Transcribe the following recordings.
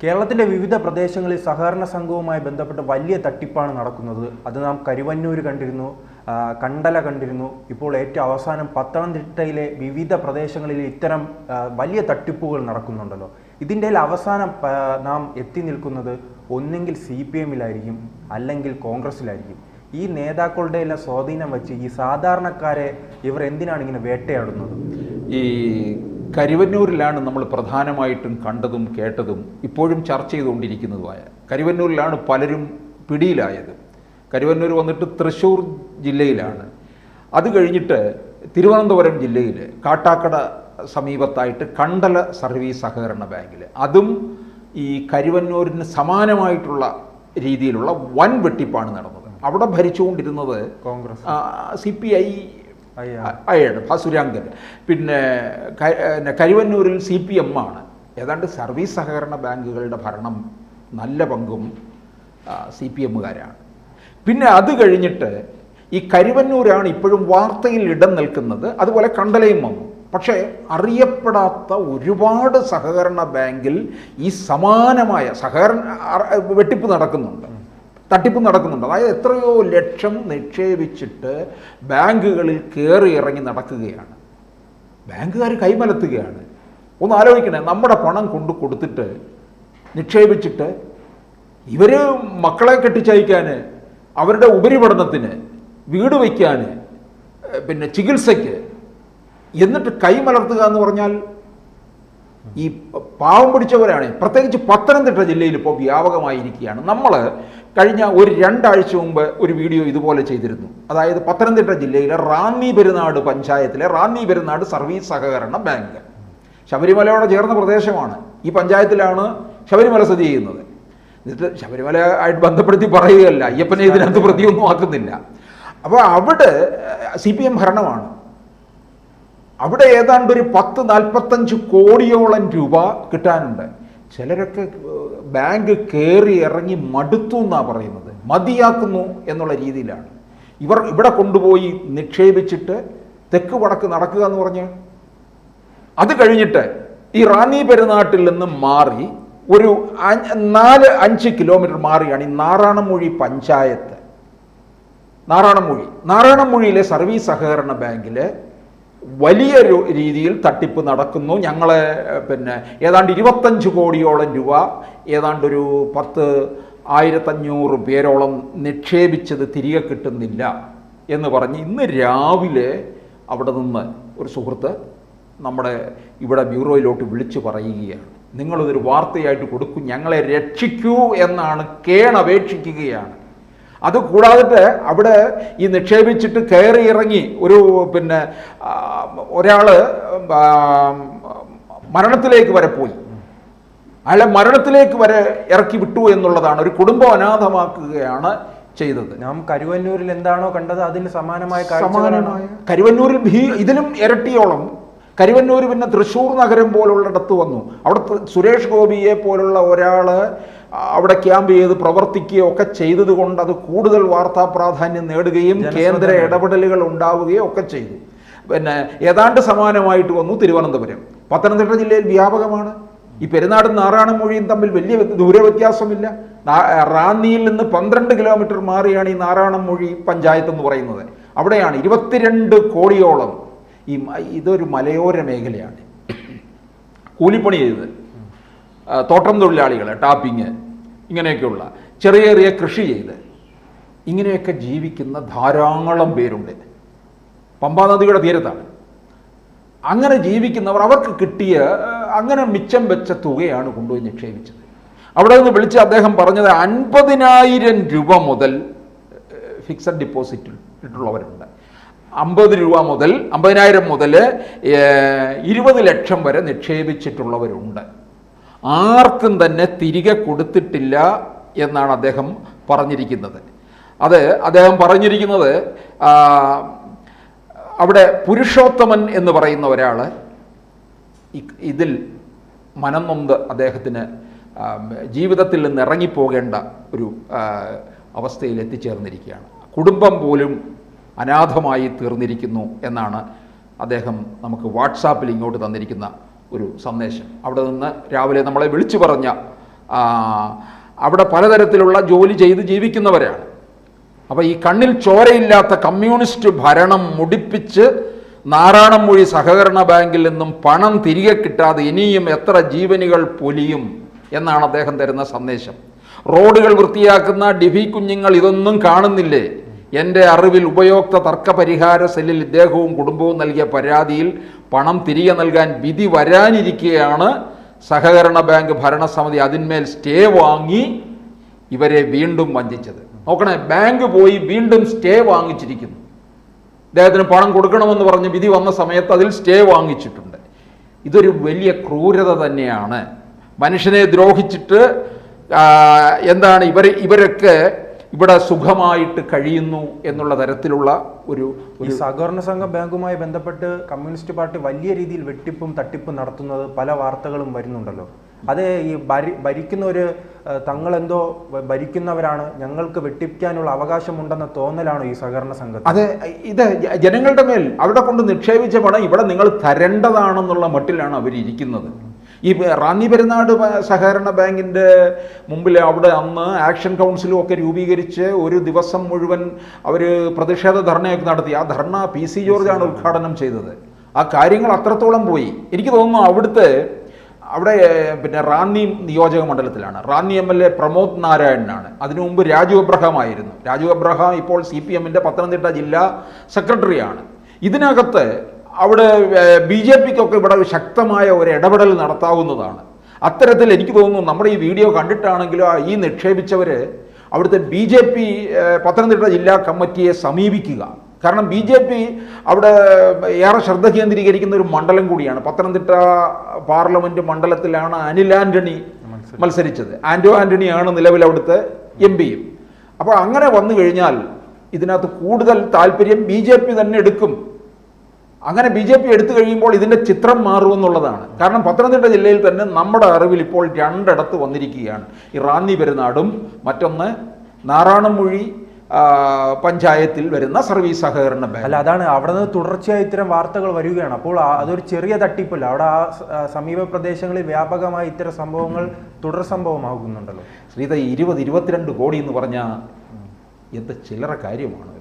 കേരളത്തിന്റെ വിവിധ പ്രദേശങ്ങളിൽ സഹകരണ സംഘവുമായി ബന്ധപ്പെട്ട് വലിയ തട്ടിപ്പാണ് നടക്കുന്നത്. അത് നാം കരുവന്നൂർ കണ്ടിരുന്നു കണ്ടല കണ്ടിരുന്നു. ഇപ്പോൾ ഏറ്റവും അവസാനം പത്തനംതിട്ടയിലെ വിവിധ പ്രദേശങ്ങളിൽ ഇത്തരം വലിയ തട്ടിപ്പുകൾ നടക്കുന്നുണ്ടല്ലോ. ഇതിന്റെ അവസാനം നാം എത്തി നിൽക്കുന്നത് ഒന്നെങ്കിൽ സി പി എമ്മിലായിരിക്കും അല്ലെങ്കിൽ കോൺഗ്രസിലായിരിക്കും ഈ നേതാക്കളുടെ എല്ലാം സ്വാധീനം വെച്ച് ഈ സാധാരണക്കാരെ ഇവർ എന്തിനാണ് ഇങ്ങനെ വേട്ടയാടുന്നത്? ഈ കരുവന്നൂരിലാണ് നമ്മൾ പ്രധാനമായിട്ടും കണ്ടതും കേട്ടതും ഇപ്പോഴും ചർച്ച ചെയ്തുകൊണ്ടിരിക്കുന്നതുമായ. കരുവന്നൂരിലാണ് പലരും പിടിയിലായത്. കരുവന്നൂർ വന്നിട്ട് തൃശ്ശൂർ ജില്ലയിലാണ്. അത് കഴിഞ്ഞിട്ട് തിരുവനന്തപുരം ജില്ലയിൽ കാട്ടാക്കട സമീപത്തായിട്ട് കണ്ടല സർവീസ് സഹകരണ ബാങ്കിൽ അതും ഈ കരുവന്നൂരിന് സമാനമായിട്ടുള്ള രീതിയിലുള്ള വൻ വെട്ടിപ്പാണ് നടന്നത്. അവിടെ ഭരിച്ചുകൊണ്ടിരുന്നത് കോൺഗ്രസ്. സി പി ഐ അയ്യ. അയാണ് ഭാസുരാങ്കൻ പിന്നെ കരുവന്നൂരിൽ സി പി എം ആണ്. ഏതാണ്ട് സർവീസ് സഹകരണ ബാങ്കുകളുടെ ഭരണം നല്ല പങ്കും സി പി എമ്മുകാരാണ്. പിന്നെ അത് കഴിഞ്ഞിട്ട് ഈ കരുവന്നൂരാണ് ഇപ്പോഴും വാർത്തയിൽ ഇടം നിൽക്കുന്നത്. അതുപോലെ കണ്ടലയും വന്നു. പക്ഷേ അറിയപ്പെടാത്ത ഒരുപാട് സഹകരണ ബാങ്കിൽ ഈ സമാനമായ സഹകരണ വെട്ടിപ്പ് നടക്കുന്നുണ്ട്. തട്ടിപ്പ് നടക്കുന്നുണ്ട്. അതായത് എത്രയോ ലക്ഷം നിക്ഷേപിച്ചിട്ട് ബാങ്കുകളിൽ കയറി ഇറങ്ങി നടക്കുകയാണ്. ബാങ്കുകാർ കൈമലത്തുകയാണ്. ഒന്ന് ആലോചിക്കണേ നമ്മുടെ പണം കൊണ്ടു കൊടുത്തിട്ട് നിക്ഷേപിച്ചിട്ട് ഇവർ മക്കളെ കെട്ടിച്ചയക്കാൻ അവരുടെ ഉപരിപഠനത്തിന് വീട് വയ്ക്കാൻ പിന്നെ ചികിത്സയ്ക്ക് എന്നിട്ട് കൈമലർത്തുക എന്ന് പറഞ്ഞാൽ ഈ പാവം പിടിച്ചവരാണ്. പ്രത്യേകിച്ച് പത്തനംതിട്ട ജില്ലയിൽ ഇപ്പോൾ വ്യാപകമായിരിക്കുകയാണ്. നമ്മൾ കഴിഞ്ഞ ഒരു രണ്ടാഴ്ച മുമ്പ് ഒരു വീഡിയോ ഇതുപോലെ ചെയ്തിരുന്നു. അതായത് പത്തനംതിട്ട ജില്ലയിലെ റാന്നി പെരുന്നാട് പഞ്ചായത്തിലെ റാന്നി പെരുന്നാട് സർവീസ് സഹകരണ ബാങ്ക്. ശബരിമലയോട് ചേർന്ന പ്രദേശമാണ്. ഈ പഞ്ചായത്തിലാണ് ശബരിമല സ്ഥിതി ചെയ്യുന്നത്. എന്നിട്ട് ശബരിമല ആയിട്ട് ബന്ധപ്പെടുത്തി പറയുകയല്ല. അയ്യപ്പനെ ഇതിനകത്ത് പ്രതിയൊന്നും ആക്കുന്നില്ല. അപ്പോൾ അവിടെ സി പി എം ഭരണമാണ്. അവിടെ ഏതാണ്ട് ഒരു പത്ത് നാൽപ്പത്തഞ്ച് കോടിയോളം രൂപ കിട്ടാനുണ്ട്. ചിലരൊക്കെ ബാങ്ക് കയറി ഇറങ്ങി മടുത്തു എന്നാണ് പറയുന്നത്. മതിയാക്കുന്നു എന്നുള്ള രീതിയിലാണ്. ഇവർ ഇവിടെ കൊണ്ടുപോയി നിക്ഷേപിച്ചിട്ട് തെക്ക് വടക്ക് നടക്കുക എന്ന് പറഞ്ഞ്. അത് കഴിഞ്ഞിട്ട് ഈ റാന്നി പെരുന്നാട്ടിൽ നിന്ന് മാറി ഒരു നാല് അഞ്ച് കിലോമീറ്റർ മാറിയാണ് ഈ നാറാണമൊഴി പഞ്ചായത്ത്. നാറാണമൊഴി. നാറാണമൊഴിയിലെ സർവീസ് സഹകരണ ബാങ്കിൽ വലിയ രീതിയിൽ തട്ടിപ്പ് നടക്കുന്നു. ഞങ്ങളെ പിന്നെ ഏതാണ്ട് ഇരുപത്തഞ്ച് കോടിയോളം രൂപ ഏതാണ്ട് ഒരു പത്ത് ആയിരത്തഞ്ഞൂറ് പേരോളം നിക്ഷേപിച്ചത് തിരികെ കിട്ടുന്നില്ല എന്ന് പറഞ്ഞ് ഇന്ന് രാവിലെ അവിടെ നിന്ന് ഒരു സുഹൃത്ത് നമ്മുടെ ഇവിടെ ബ്യൂറോയിലോട്ട് വിളിച്ചു പറയുകയാണ്. നിങ്ങളിതൊരു വാർത്തയായിട്ട് കൊടുക്കും ഞങ്ങളെ രക്ഷിക്കൂ എന്നാണ് കേണപേക്ഷിക്കുകയാണ്. അത് കൂടാതെ അവിടെ ഈ നിക്ഷേപിച്ചിട്ട് കയറി ഇറങ്ങി ഒരു പിന്നെ ഒരാൾ മരണത്തിലേക്ക് വരെ പോയി. അയാളെ മരണത്തിലേക്ക് വരെ ഇറക്കി വിട്ടു എന്നുള്ളതാണ്. ഒരു കുടുംബം അനാഥമാക്കുകയാണ് ചെയ്തത്. നാം കരുവന്നൂരിൽ എന്താണോ കണ്ടത് അതിന് സമാനമായ കരുവന്നൂരിൽ ഭീ ഇതിലും ഇരട്ടിയോളം കരുവന്നൂർ പിന്നെ തൃശ്ശൂർ നഗരം പോലുള്ളിടത്ത് വന്നു. അവിടെ സുരേഷ് ഗോപിയെ പോലുള്ള ഒരാൾ അവിടെ ക്യാമ്പ് ചെയ്ത് പ്രവർത്തിക്കുകയോ ഒക്കെ ചെയ്തതുകൊണ്ട് അത് കൂടുതൽ വാർത്താ പ്രാധാന്യം നേടുകയും കേന്ദ്ര ഇടപെടലുകൾ ഉണ്ടാവുകയോ ഒക്കെ ചെയ്തു. പിന്നെ ഏതാണ്ട് സമാനമായിട്ട് വന്നു തിരുവനന്തപുരം. പത്തനംതിട്ട ജില്ലയിൽ വ്യാപകമാണ്. ഈ പെരുന്നാടും നാറാണമൊഴിയും തമ്മിൽ വലിയ ദൂര ദൂരവ്യത്യാസമില്ല റാന്നിയിൽ നിന്ന് പന്ത്രണ്ട് കിലോമീറ്റർ മാറിയാണ് ഈ നാറാണമൊഴി പഞ്ചായത്ത് എന്ന് പറയുന്നത്. അവിടെയാണ് ഇരുപത്തിരണ്ട് കോടിയോളം ഈ ഇതൊരു മലയോര മേഖലയാണ്. കൂലിപ്പണി ചെയ്ത് ആ, തോട്ടം തൊഴിലാളികൾ ടാപ്പിങ് ഇങ്ങനെയൊക്കെയുള്ള ചെറിയ ചെറിയ കൃഷി ചെയ്ത് ഇങ്ങനെയൊക്കെ ജീവിക്കുന്ന ധാരാളം പേരുണ്ട്. പമ്പാ നദിയുടെ തീരത്താണ്. അങ്ങനെ ജീവിക്കുന്നവർ അവർക്ക് കിട്ടിയ അങ്ങനെ മിച്ചം വെച്ച തുകയാണ് കൊണ്ടുപോയി നിക്ഷേപിച്ചത്. അവിടെ നിന്ന് വിളിച്ച് അദ്ദേഹം പറഞ്ഞത് അൻപതിനായിരം രൂപ മുതൽ ഫിക്സഡ് ഡിപ്പോസിറ്റിൽ ഇട്ടുള്ളവരുണ്ട്. അമ്പത് രൂപ മുതൽ അമ്പതിനായിരം മുതൽ ഇരുപത് ലക്ഷം വരെ നിക്ഷേപിച്ചിട്ടുള്ളവരുണ്ട്. ആർക്കും തന്നെ തിരികെ കൊടുത്തിട്ടില്ല എന്നാണ് അദ്ദേഹം പറഞ്ഞിരിക്കുന്നത്. അത് അദ്ദേഹം പറഞ്ഞിരിക്കുന്നത് അവിടെ പുരുഷോത്തമൻ എന്ന് പറയുന്ന ഒരാൾ ഇതിൽ മനം നൊന്ത് അദ്ദേഹത്തിന് ജീവിതത്തിൽ നിന്ന് ഇറങ്ങിപ്പോകേണ്ട ഒരു അവസ്ഥയിൽ എത്തിച്ചേർന്നിരിക്കുകയാണ്. കുടുംബം പോലും അനാഥമായി തീർന്നിരിക്കുന്നു എന്നാണ് അദ്ദേഹം നമുക്ക് വാട്സാപ്പിൽ ഇങ്ങോട്ട് തന്നിരിക്കുന്ന ഒരു സന്ദേശം. അവിടെ നിന്ന് രാവിലെ നമ്മളെ വിളിച്ചു പറഞ്ഞ അവിടെ പലതരത്തിലുള്ള ജോലി ചെയ്ത് ജീവിക്കുന്നവരാണ്. അപ്പോൾ ഈ കണ്ണിൽ ചോരയില്ലാത്ത കമ്മ്യൂണിസ്റ്റ് ഭരണം മുടിപ്പിച്ച് നാരായണമൊഴി സഹകരണ ബാങ്കിൽ നിന്നും പണം തിരികെ കിട്ടാതെ ഇനിയും എത്ര ജീവനുകൾ പൊലിയും എന്നാണ് അദ്ദേഹം തരുന്ന സന്ദേശം. റോഡുകൾ വൃത്തിയാക്കുന്ന ഡിഫി കുഞ്ഞുങ്ങൾ ഇതൊന്നും കാണുന്നില്ലേ? എന്റെ അറിവിൽ ഉപയോക്ത തർക്ക പരിഹാര സെല്ലിൽ ഇദ്ദേഹവും കുടുംബവും നൽകിയ പരാതിയിൽ പണം തിരികെ നൽകാൻ വിധി വരാനിരിക്കെയാണ് സഹകരണ ബാങ്ക് ഭരണസമിതി അതിന്മേൽ സ്റ്റേ വാങ്ങി ഇവരെ വീണ്ടും വഞ്ചിച്ചത്. നോക്കണേ ബാങ്ക് പോയി വീണ്ടും സ്റ്റേ വാങ്ങിച്ചിരിക്കുന്നു. അദ്ദേഹത്തിന് പണം കൊടുക്കണമെന്ന് പറഞ്ഞ് വിധി വന്ന സമയത്ത് അതിൽ സ്റ്റേ വാങ്ങിച്ചിട്ടുണ്ട്. ഇതൊരു വലിയ ക്രൂരത തന്നെയാണ്. മനുഷ്യനെ ദ്രോഹിച്ചിട്ട് എന്താണ് ഇവർ ഇവരൊക്കെ ഇവിടെ സുഖമായിട്ട് കഴിയുന്നു എന്നുള്ള തരത്തിലുള്ള ഒരു ഈ സഹകരണ സംഘ ബാങ്കുമായി ബന്ധപ്പെട്ട് കമ്മ്യൂണിസ്റ്റ് പാർട്ടി വലിയ രീതിയിൽ വെട്ടിപ്പും തട്ടിപ്പും നടത്തുന്നത് പല വാർത്തകളും വരുന്നുണ്ടല്ലോ. അത് ഈ ഭരി ഭരിക്കുന്നവര് ഒരു തങ്ങളെന്തോ ഭരിക്കുന്നവരാണ്. ഞങ്ങൾക്ക് വെട്ടിപ്പിക്കാനുള്ള അവകാശമുണ്ടെന്ന തോന്നലാണ് ഈ സഹകരണ സംഘം അതെ ഇത് ജനങ്ങളുടെ മേൽ അവിടെ കൊണ്ട് നിക്ഷേപിച്ച പണം ഇവിടെ നിങ്ങൾ തരേണ്ടതാണെന്നുള്ള മട്ടിലാണ് അവരിയ്ക്കുന്നത് ഈ റാന്നി പെരുന്നാട് സഹകരണ ബാങ്കിന്റെ മുമ്പിൽ അവിടെ അന്ന് ആക്ഷൻ കൗൺസിലും ഒക്കെ രൂപീകരിച്ച് ഒരു ദിവസം മുഴുവൻ അവർ പ്രതിഷേധ ധർണയൊക്കെ നടത്തി. ആ ധർണ പി സി ജോർജാണ് ഉദ്ഘാടനം ചെയ്തത്. ആ കാര്യങ്ങൾ അത്രത്തോളം പോയി. എനിക്ക് തോന്നുന്നു അവിടുത്തെ അവിടെ പിന്നെ റാന്നി നിയോജക മണ്ഡലത്തിലാണ്. Ranni M L A Pramod നാരായണനാണ്. അതിനു മുമ്പ് രാജു അബ്രഹാം ആയിരുന്നു. രാജു അബ്രഹാം ഇപ്പോൾ സി പി എമ്മിന്റെ പത്തനംതിട്ട ജില്ലാ സെക്രട്ടറിയാണ്. ഇതിനകത്ത് അവിടെ ബി ജെ പിക്കൊക്കെ ഇവിടെ ശക്തമായ ഒരു ഇടപെടൽ നടത്താവുന്നതാണ്. അത്തരത്തിൽ എനിക്ക് തോന്നുന്നു നമ്മുടെ ഈ വീഡിയോ കണ്ടിട്ടാണെങ്കിലും ആ ഈ നിക്ഷേപിച്ചവർ അവിടുത്തെ ബി ജെ പി പത്തനംതിട്ട ജില്ലാ കമ്മിറ്റിയെ സമീപിക്കുക. കാരണം ബി ജെ പി അവിടെ ഏറെ ശ്രദ്ധ കേന്ദ്രീകരിക്കുന്ന ഒരു മണ്ഡലം കൂടിയാണ്. പത്തനംതിട്ട പാർലമെന്റ് മണ്ഡലത്തിലാണ് അനിൽ ആന്റണി മത്സരിച്ചത്. ആന്റോ ആന്റണിയാണ് നിലവിൽ അവിടുത്തെ എം പിയും. അപ്പോൾ അങ്ങനെ വന്നു കഴിഞ്ഞാൽ ഇതിനകത്ത് കൂടുതൽ താല്പര്യം ബി ജെ പി തന്നെ എടുക്കും. അങ്ങനെ ബി ജെ പി എടുത്തു കഴിയുമ്പോൾ ഇതിന്റെ ചിത്രം മാറുമെന്നുള്ളതാണ്. കാരണം പത്തനംതിട്ട ജില്ലയിൽ തന്നെ നമ്മുടെ അറിവിൽ ഇപ്പോൾ രണ്ടിടത്ത് വന്നിരിക്കുകയാണ്. ഈ റാന്നി പെരുന്നാടും മറ്റൊന്ന് നാറാണമൊഴി പഞ്ചായത്തിൽ വരുന്ന സർവീസ് സഹകരണ ബാങ്ക്. അല്ല അതാണ് അവിടെ നിന്ന് തുടർച്ചയായി ഇത്തരം വാർത്തകൾ വരികയാണ്. അപ്പോൾ അതൊരു ചെറിയ തട്ടിപ്പല്ല. അവിടെ ആ സമീപ പ്രദേശങ്ങളിൽ വ്യാപകമായി ഇത്തരം സംഭവങ്ങൾ തുടർ സംഭവമാകുന്നുണ്ടല്ലോ. ശ്രീത ഇരുപത് ഇരുപത്തിരണ്ട് കോടി എന്ന് പറഞ്ഞാൽ എന്ത് ചില്ലറ കാര്യമാണ്.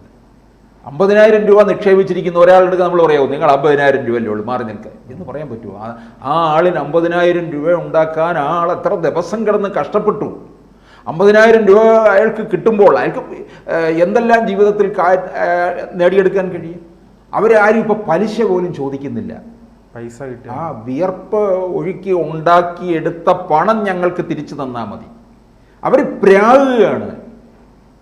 അമ്പതിനായിരം രൂപ നിക്ഷേപിച്ചിരിക്കുന്ന ഒരാളുടെ നമ്മൾ പറയാമോ നിങ്ങൾ അമ്പതിനായിരം രൂപയല്ലേ ഉള്ളൂ മാറി നിൽക്കുക എന്ന് പറയാൻ പറ്റുമോ ആ- ആളിന് അമ്പതിനായിരം രൂപ ഉണ്ടാക്കാൻ ആൾ എത്ര ദിവസം കിടന്ന് കഷ്ടപ്പെട്ടു. അമ്പതിനായിരം രൂപ അയാൾക്ക് കിട്ടുമ്പോൾ അയാൾക്ക് എന്തെല്ലാം ജീവിതത്തിൽ നേടിയെടുക്കാൻ കഴിയും? അവരാരും ഇപ്പോൾ പലിശ പോലും ചോദിക്കുന്നില്ല. പൈസ കിട്ടുക ആ വിയർപ്പ് ഒഴുക്കി ഉണ്ടാക്കിയെടുത്ത പണം ഞങ്ങൾക്ക് തിരിച്ചു തന്നാൽ മതി. അവർ പ്രാകുകയാണ്.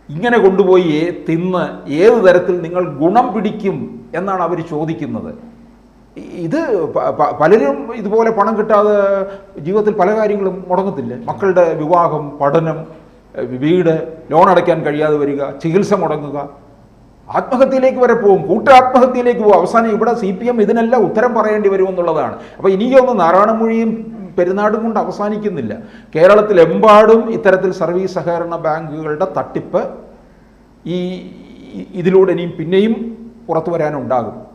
ഇങ്ങനെ കൊണ്ടുപോയി തിന്ന് ഏത് തരത്തിൽ നിങ്ങൾ ഗുണം പിടിക്കും എന്നാണ് അവർ ചോദിക്കുന്നത്. ഇത് പലരും ഇതുപോലെ പണം കിട്ടാതെ ജീവിതത്തിൽ പല കാര്യങ്ങളും മുടങ്ങത്തില്ല. മക്കളുടെ വിവാഹം പഠനം വീട് ലോൺ അടയ്ക്കാൻ കഴിയാതെ വരിക ചികിത്സ മുടങ്ങുക. ആത്മഹത്യയിലേക്ക് വരെ പോകും. കൂട്ടാത്മഹത്യയിലേക്ക് പോകും. അവസാനം ഇവിടെ സി പി എം ഇതിനെല്ലാം ഉത്തരം പറയേണ്ടി വരുമെന്നുള്ളതാണ് അപ്പോൾ ഇനിയൊന്ന് നാരായണമൊഴിയും പെരുന്നാടും കൊണ്ട് അവസാനിക്കുന്നില്ല. കേരളത്തിലെമ്പാടും ഇത്തരത്തിൽ സർവീസ് സഹകരണ ബാങ്കുകളുടെ തട്ടിപ്പ് ഈ- ഇതിലൂടെ ഇനിയും പിന്നെയും പുറത്തു വരാനുണ്ടാകും.